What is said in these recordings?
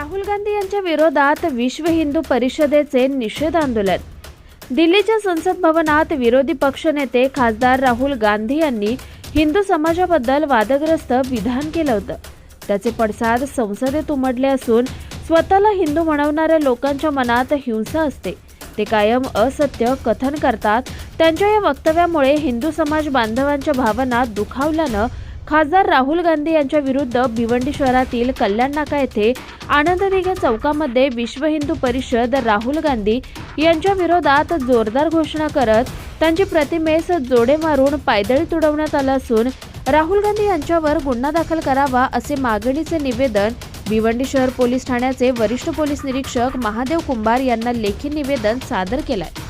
राहुल गांधी यांच्या विरोधात विश्व हिंदू परिषदेचे निषेध आंदोलन. दिल्लीच्या संसद भवनात विरोधी पक्षनेते खासदार राहुल गांधी यांनी हिंदू समाजाबद्दल वादग्रस्त विधान केलं होतं. त्याचे पडसाद संसदेत उमडले असून स्वतःला हिंदू म्हणवणाऱ्या लोकांच्या मनात हिंसा असते. ते कायम असत्य कथन करतात. त्यांच्या या वक्तव्यामुळे हिंदू समाज बांधवांच्या भावना दुखावल्यानं खासदार राहुल गांधी यांच्या विरुद्ध भिवंडी शहरातील कल्याण नाका येथे आनंददिघे चौकामध्ये विश्व हिंदू परिषद राहुल गांधी यांच्या विरोधात जोरदार घोषणा करत त्यांची प्रतिमेस जोडे मारून पायदळी तुडवण्यात आलं असून राहुल गांधी यांच्यावर गुन्हा दाखल करावा असे मागणीचे निवेदन भिवंडी शहर पोलीस ठाण्याचे वरिष्ठ पोलीस निरीक्षक महादेव कुंभार यांना लेखी निवेदन सादर केलंय.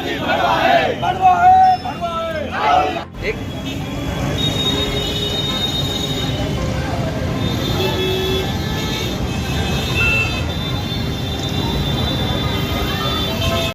एक